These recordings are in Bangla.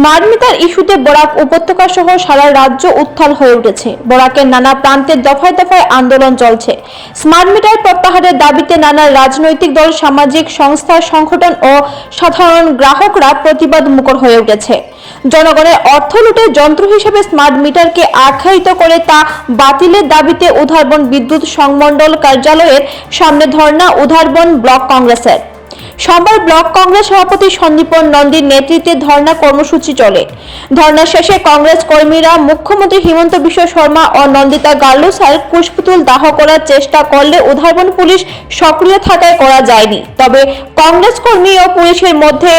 স্মার্ট মিটার ইস্যুতে বরাক উপত্যকা সহ সারা রাজ্য উত্থাল হয়ে উঠেছে। বরাকের নানা প্রান্তে দফায় দফায় আন্দোলন চলছে। স্মার্ট মিটার প্রত্যাহারের দাবিতে নানা রাজনৈতিক দল, সামাজিক সংস্থা, সংগঠন ও সাধারণ গ্রাহকরা প্রতিবাদ মুখর হয়ে উঠেছে। জনগণের অর্থ লুটের যন্ত্র হিসেবে স্মার্ট মিটারকে আখ্যায়িত করে তা বাতিলের দাবিতে উধারবন বিদ্যুৎ সংমণ্ডল কার্যালয়ের সামনে ধর্ণা, উধারবন ব্লক কংগ্রেসের। সোমবার ব্লক কংগ্রেস সভাপতি সন্দীপন নন্দীর নেতৃত্বে ধর্ণা কর্মসূচি চলে। ধর্ণা শেষে কংগ্রেস কর্মীরা মুখ্যমন্ত্রী হিমন্ত বিশ্ব শর্মা ও নন্দিতা গার্লুসার কুশপুতুল দাহ করার চেষ্টা করলে উধারবন পুলিশ সক্রিয় থাকায় করা যায়নি। তবে কংগ্রেস কর্মী ও পুলিশের মধ্যে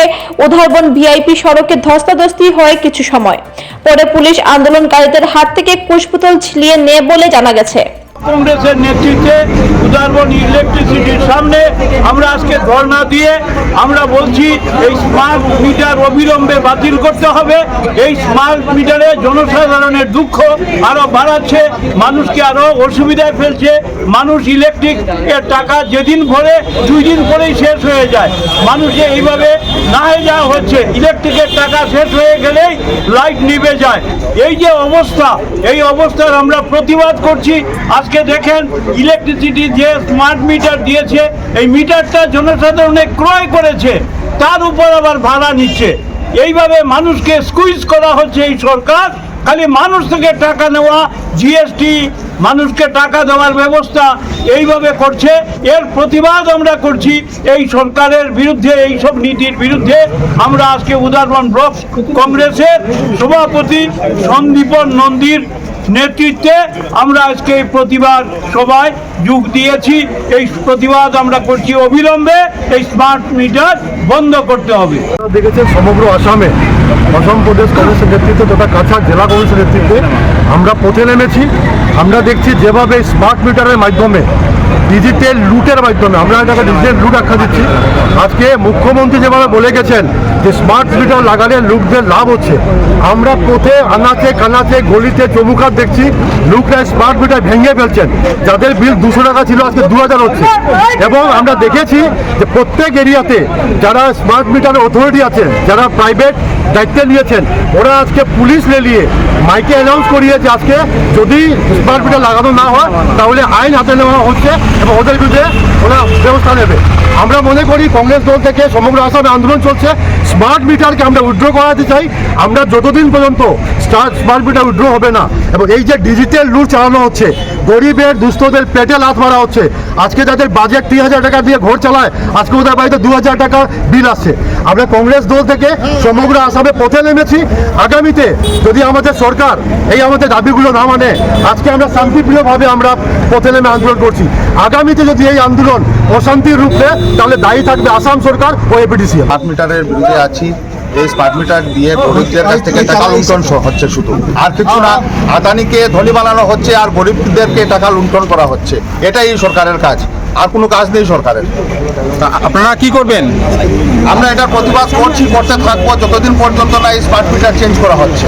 উধারবন ভিআইপি সড়কে ধস্তাধস্তি হয় কিছু সময়। পরে পুলিশ আন্দোলনকারীদের হাত থেকে কুশপুতুল ছিলিয়ে নেয় বলে জানা গেছে। কংগ্রেসের নেতৃত্বে উদারবন ইলেকট্রিসিটির সামনে আমরা আজকে ধর্ণা দিয়ে আমরা বলছি, এই স্মার্ট মিটার অবিলম্বে বাতিল করতে হবে। এই স্মার্ট মিটারে জনসাধারণের দুঃখ আরও বাড়াচ্ছে, মানুষকে আরও অসুবিধায় ফেলছে। মানুষ ইলেকট্রিকের টাকা যেদিন ভরে, দুই দিন পরেই শেষ হয়ে যায়। মানুষে এইভাবে না হয়ে যাওয়া হচ্ছে ইলেকট্রিকের টাকা শেষ হয়ে গেলেই লাইট নিভে যায়। এই যে অবস্থা, এই অবস্থার আমরা প্রতিবাদ করছি। আজকে দেখেন ইলেকট্রিসিটি যে স্মার্ট মিটার দিয়েছে, এই মিটারটা জনসাধারণে ক্রয় করেছে, তার উপর আবার ভাড়া নিচ্ছে। এইভাবে মানুষকে স্কুইজ করা হচ্ছে এই সরকার। খালি মানুষ থেকে টাকা নেওয়া জিএসটি মানুষকে টাকা দেওয়ার ব্যবস্থা এইভাবে করছে। এর প্রতিবাদ আমরা করছি এই সরকারের বিরুদ্ধে এই সব নীতির বিরুদ্ধে। আমরা আজকে উদাহরণ ব্লক কংগ্রেসের সভাপতি সন্দীপন নন্দীর নেতৃত্বে আমরা আজকে এই প্রতিবাদ সভায় যোগ দিয়েছি। এই প্রতিবাদ আমরা করছি অবিলম্বে। এই স্মার্ট মিটার বন্ধ করতে হবে। দেখেছেন সমগ্র আসামে অসম প্রদেশ কংগ্রেসের নেতৃত্বে তথা কাছাড় জেলা কংগ্রেসের নেতৃত্বে আমরা পথে নেমেছি। আমরা দেখছি যেভাবে স্মার্ট মিটারের মাধ্যমে ডিজিটাল লুটের মাধ্যমে, আমরা এটাকে ডিজিটাল লুট আখ্যা দিচ্ছি। আজকে মুখ্যমন্ত্রী যেভাবে বলে গেছেন যে স্মার্ট মিটার লাগালে লুটদের লাভ হচ্ছে, আমরা পথে আনাচে কানাচে গলিতে চমুকার দেখছি লুকরা স্মার্ট মিটার ভেঙে ফেলছেন, যাদের বিল দুশো টাকা ছিল, আজকে দু হাজার হচ্ছে। এবং আমরা দেখেছি যে প্রত্যেক এরিয়াতে যারা স্মার্ট মিটার অথরিটি আছেন যারা প্রাইভেট দায়িত্বে নিয়েছেন, ওরা আজকে পুলিশ লেলিয়ে মাইকে অ্যানাউন্স করিয়েছে আজকে, যদি স্মার্ট মিটার লাগানো না হয়, তাহলে আইন হাতে নেওয়া হচ্ছে এবং ওদের বিরুদ্ধে ওরা ব্যবস্থা নেবে। আমরা মনে করি, কংগ্রেস দল থেকে সমগ্র আসামে আন্দোলন চলছে। স্মার্ট মিটারকে আমরা উইথড্র করাতে চাই। আমরা যতদিন পর্যন্ত স্মার্ট মিটার উইথড্র হবে না, এবং এই যে ডিজিটাল লুট চালানো হচ্ছে, গরিবের, দুস্থদের পেটে লাত মারা হচ্ছে, আজকে যাদের বাজেট তিন হাজার টাকা দিয়ে ঘর চালায়, আজকে ওদের বাড়িতে দু হাজার টাকা বিল আসছে। আমরা কংগ্রেস দল থেকে সমগ্র আসামে পথে নেমেছি। আগামীতে যদি আমাদের সরকার এই আমাদের দাবিগুলো না মানে আজকে আমরা শান্তিপ্রিয়ভাবে আমরা পথে নেমে আন্দোলন করছি। আগামীতে যদি এই আন্দোলন অশান্তির রূপ তাহলে দায়ী থাকবে আসাম সরকার ও এপিডিসি স্মার্ট মিটারের বিরুদ্ধে এই স্মার্ট মিটার দিয়ে গরিবদের কাছ থেকে টাকা লুণ্ঠন হচ্ছে শুধু। আর কিছু না আদানিকে ধনী বানানো হচ্ছে আর গরিবদেরকে টাকা লুণ্ঠন করা হচ্ছে। এটাই সরকারের কাজ আর কোনো কাজ নেই সরকারের। আপনারা কি করবেন? আমরা এটার প্রতিবাদ করছি করতে থাকব যতদিন পর্যন্ত না এই স্মার্ট মিটার চেঞ্জ করা হচ্ছে।